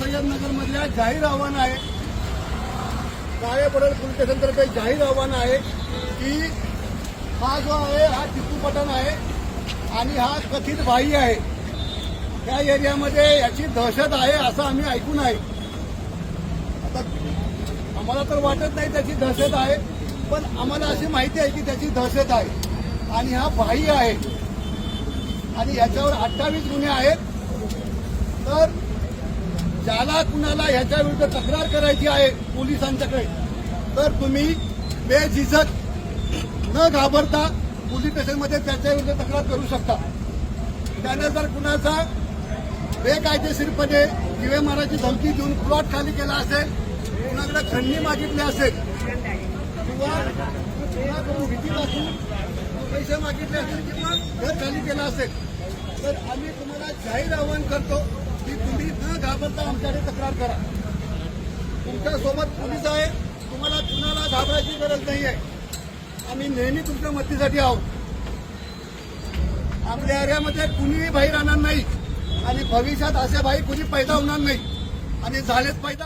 सय्यदनगर मधल्या जाहीर आव्हान आहे काळे पडल पोलीस स्टेशनतर्फे जाहीर आव्हान आहे की हा जो आहे हा टिपू आहे आणि हा कथित भाई आहे त्या एरियामध्ये याची दहशत आहे असं आम्ही ऐकून आहे आता आम्हाला तर वाटत नाही त्याची दहशत आहे पण आम्हाला अशी माहिती आहे की त्याची दहशत आहे आणि हा भाई आहे. आणि याच्यावर अठ्ठावीस गुन्हे आहेत. तर ज्याला कुणाला ह्याच्या विरुद्ध तक्रार करायची आहे पोलिसांच्याकडे तर तुम्ही बेझिझक न घाबरता पोलीस स्टेशनमध्ये त्याच्या विरुद्ध तक्रार करू शकता. त्याने जर कुणाचा बेकायदेशीरपणे दिवे मारायची धमकी देऊन प्लॉट खाली केला असेल कुणाकडे खंडणी मागितली असेल किंवा कुणाकडून भीती दाखवून पैसे मागितले असेल किंवा घर खाली केला असेल तर आम्ही तुम्हाला जाहीर आवाहन करतो घाबरता आमच्याकडे तक्रार करा. तुमच्यासोबत पोलीस आहे तुम्हाला कुणाला घाबरायची गरज नाही आहे आम्ही नेहमी तुमच्या मदतीसाठी आहोत. आपल्या एरियामध्ये कुणीही भाई राहणार नाही आणि भविष्यात असे भाई कुणी पैदा होणार नाही. आणि झालेच पैदा